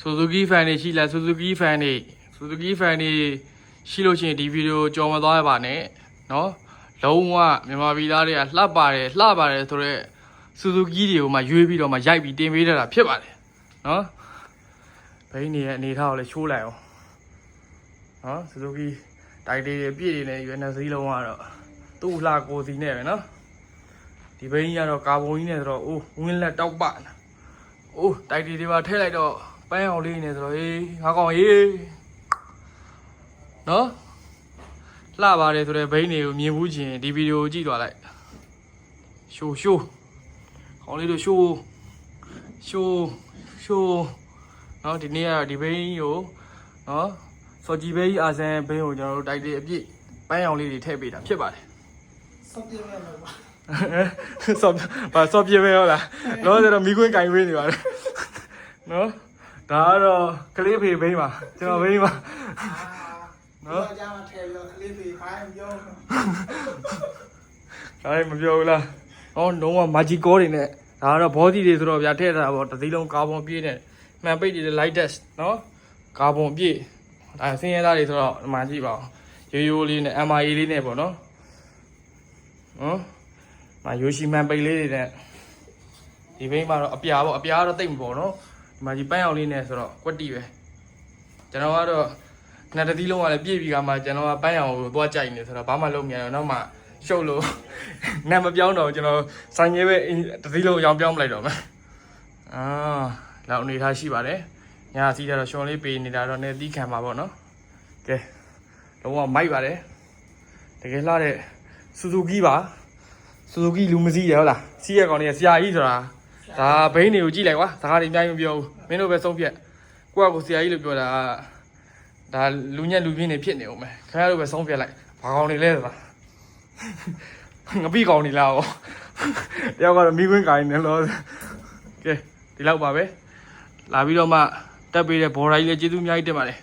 Suzuki fan တွေရှိလား Suzuki fan တွေ Suzuki fan တွေရှိလို့ရှိရင်ဒီဗီဒီယိုကြော်မသွားရပါနဲ့เนาะလုံးဝမြန်မာပြည်သားတွေကလှပပါတယ်လှပါတယ်ဆိုတော့ Suzuki တွေကိုမှရွေးပြီးတော့မှရိုက်ပြီးတင်ပေးတတာဖြစ်ပါတယ်เนาะဘိန်းနေရဲ့အနေထားကိုလည်းချိုးလိုက်အောင်เนาะ Suzuki တိုက်တွေအပြည့်တွေနဲ့ရွေးနေစည်းလုံးကတော့သူ့လှကိုစီနဲ့ပဲเนาะဒီဘိန်းကြီးကတော့ကာဗွန်ကြီးနဲ့ဆိုတော့အိုးဝင်းလက်တောက်ပနာအိုးတိုက်တွေတွေပါထည့်လိုက်တော့ ပန်းအောင်လေးနေဆိုတော့ဟေးငါကောင်ဟေးနော်လှပါတယ်ဆိုတော့ဘိန်းတွေကိုမြင်ဘူးချင်းဒီဗီဒီယိုကြည့်သွားလိုက်ရှိုးရှိုးကောင်လေးတို့ရှိုးရှိုးရှိုးနော်ဒီနေ့ကတော့ဒီဘိန်းကိုနော်စော်ကြီးဘိန်းအာဆန်ဘိန်းကိုကျွန်တော်တို့တိုက်တယ်အပြည့်ပန်းအောင်လေးတွေထည့်ပေးတာဖြစ်ပါတယ်စော်ပြေမဲ့လို့ပါစော်ပါစော်ပြေမဲ့ဟုတ်လားလောဆယ်တော့မိခွင်းကင်ဝေးနေပါတယ်နော် ဒါကတော့ကလေးဖေဘိန်းပါကျွန်တော်ဘိန်းပါနော်ကြာမှထဲပြီးတော့ကလေးဖေးခိုင်းပြောဒါလည်းမပြောဘူးလားဟောလုံးဝမာဂျီကောတွေနဲ့ဒါကတော့ဘောဒီတွေဆိုတော့ဗျာထည့်ထားတာပေါ့တစ်သီးလုံးကာဗွန်ပြည့်နဲ့မှန်ပိတ်တွေ light test နော်ကာဗွန်ပြည့်ဒါဆင်းရဲသားတွေဆိုတော့ဒီမှာကြည့်ပါဦးရိုးရိုးလေးနဲ့ MIA လေးနဲ့ပေါ့နော်နော်မယိုရှိမန်ပိတ်လေးတွေနဲ့ဒီဘိန်းမှာတော့အပြာပေါ့အပြာကတော့တိတ်မပေါ့နော် ဒီမှာဒီပန်းအောင်လေးနဲ့ဆိုတော့ကွက်တီပဲကျွန်တော်ကတော့နှစ်တစ်သီးလုံးကလည်းပြည့်ပြီးကမှကျွန်တော်ကပန်းအောင်ကိုသွားကြိုက်နေဆိုတော့ဘာမှလုပ်မရတော့နောက်မှရှုပ်လို့နတ်မပြောင်းတော့ကျွန်တော်ဆိုင်ရဲပဲတစ်သီးလုံးအရောင်ပြောင်းမလိုက်တော့မယ်အာလောက်အနေထားရှိပါတယ်ညာစီးတာတော့ရှောင်းလေးပေးနေတာတော့နေသီးခံပါပေါ့နော်ကဲလုံးဝမိုက်ပါတယ်တကယ်လှတဲ့ဆူဇူကီပါဆူဇူကီလူမစည်းရဟုတ်လားစီးရကောင်တွေကဆရာကြီးဆိုတာ ဒါဘိန်းတွေကိုကြည့်လိုက်ကွာစကားတွေအများကြီးမပြောဘူးမင်းတို့ပဲဆုံးဖြတ်ကိုယ့်အကိုဆရာကြီးလို့ပြောတာကဒါလူညက်လူပြင်းနေဖြစ်နေအောင်မယ်ခင်ဗျားတို့ပဲဆုံးဖြတ်လိုက်ဘာကောင်တွေလဲဆိုတာငပိကောင်နေလားဟောတယောက်ကတော့မိခွင်းကိုင်းနေလို့ကဲဒီလောက်ပါပဲလာပြီးတော့မှတက်ပေးတဲ့ဘော်ရိုင်းလည်းကျေးဇူးအများကြီးတင်ပါတယ်